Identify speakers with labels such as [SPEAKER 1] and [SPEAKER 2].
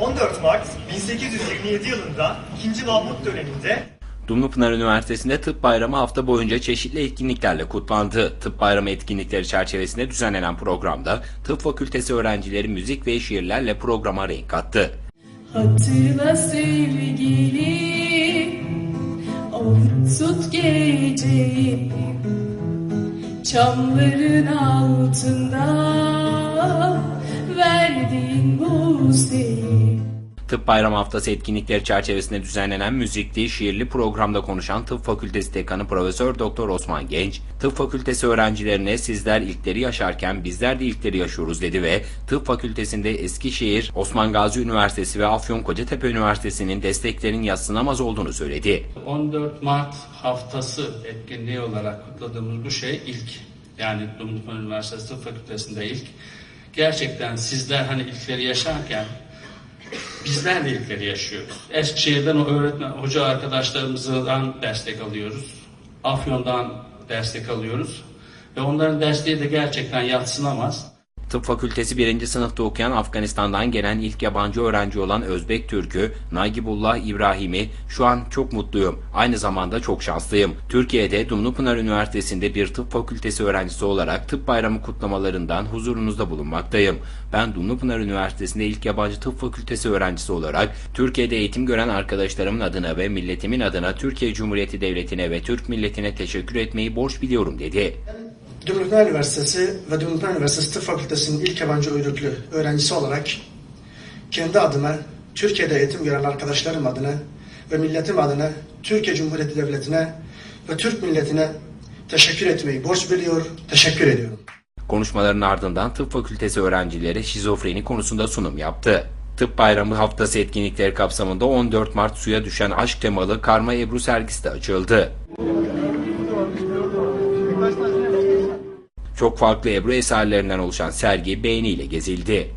[SPEAKER 1] 14 Mart 1827 yılında 2. Mahmut döneminde
[SPEAKER 2] Dumlupınar Üniversitesi'nde Tıp Bayramı hafta boyunca çeşitli etkinliklerle kutlandı. Tıp Bayramı etkinlikleri çerçevesinde düzenlenen programda Tıp Fakültesi öğrencileri müzik ve şiirlerle programa renk kattı.
[SPEAKER 3] Hatırla sevgili tut geceyi Çamların altında
[SPEAKER 2] Tıp Bayramı Haftası etkinlikleri çerçevesinde düzenlenen müzikli, şiirli programda konuşan Tıp Fakültesi Dekanı Profesör Doktor Osman Genç, Tıp Fakültesi öğrencilerine sizler ilkleri yaşarken bizler de ilkleri yaşıyoruz dedi ve Tıp Fakültesi'nde Eskişehir, Osman Gazi Üniversitesi ve Afyon Kocatepe Üniversitesi'nin desteklerinin yatsınamaz olduğunu söyledi.
[SPEAKER 4] 14 Mart haftası etkinliği olarak kutladığımız bu şey ilk. Yani Dumlupınar Üniversitesi Tıp Fakültesi'nde ilk. Gerçekten sizler hani ilkleri yaşarken bizler de ilkleri yaşıyoruz. Eskişehir'den o öğretmen, hoca arkadaşlarımızdan destek alıyoruz. Afyon'dan destek alıyoruz. Ve onların desteği de gerçekten yatsınamaz.
[SPEAKER 2] Tıp Fakültesi 1. sınıfta okuyan Afganistan'dan gelen ilk yabancı öğrenci olan Özbek Türk'ü Nagibullah İbrahim'i şu an çok mutluyum. Aynı zamanda çok şanslıyım. Türkiye'de Dumlupınar Üniversitesi'nde bir tıp fakültesi öğrencisi olarak tıp bayramı kutlamalarından huzurunuzda bulunmaktayım. Ben Dumlupınar Üniversitesi'nde ilk yabancı tıp fakültesi öğrencisi olarak Türkiye'de eğitim gören arkadaşlarımın adına ve milletimin adına Türkiye Cumhuriyeti Devleti'ne ve Türk milletine teşekkür etmeyi borç biliyorum dedi.
[SPEAKER 5] Dumlupınar Üniversitesi ve Dumlupınar Üniversitesi Tıp Fakültesi'nin ilk yabancı uyruklu öğrencisi olarak kendi adıma, Türkiye'de eğitim gören arkadaşlarım adına ve milletim adına Türkiye Cumhuriyeti Devleti'ne ve Türk milletine teşekkür etmeyi borç biliyor, teşekkür ediyorum.
[SPEAKER 2] Konuşmaların ardından tıp fakültesi öğrencileri şizofreni konusunda sunum yaptı. Tıp Bayramı Haftası etkinlikleri kapsamında 14 Mart suya düşen aşk temalı Karma Ebru sergisi de açıldı. Çok farklı Ebru eserlerinden oluşan sergi beğeniyle gezildi.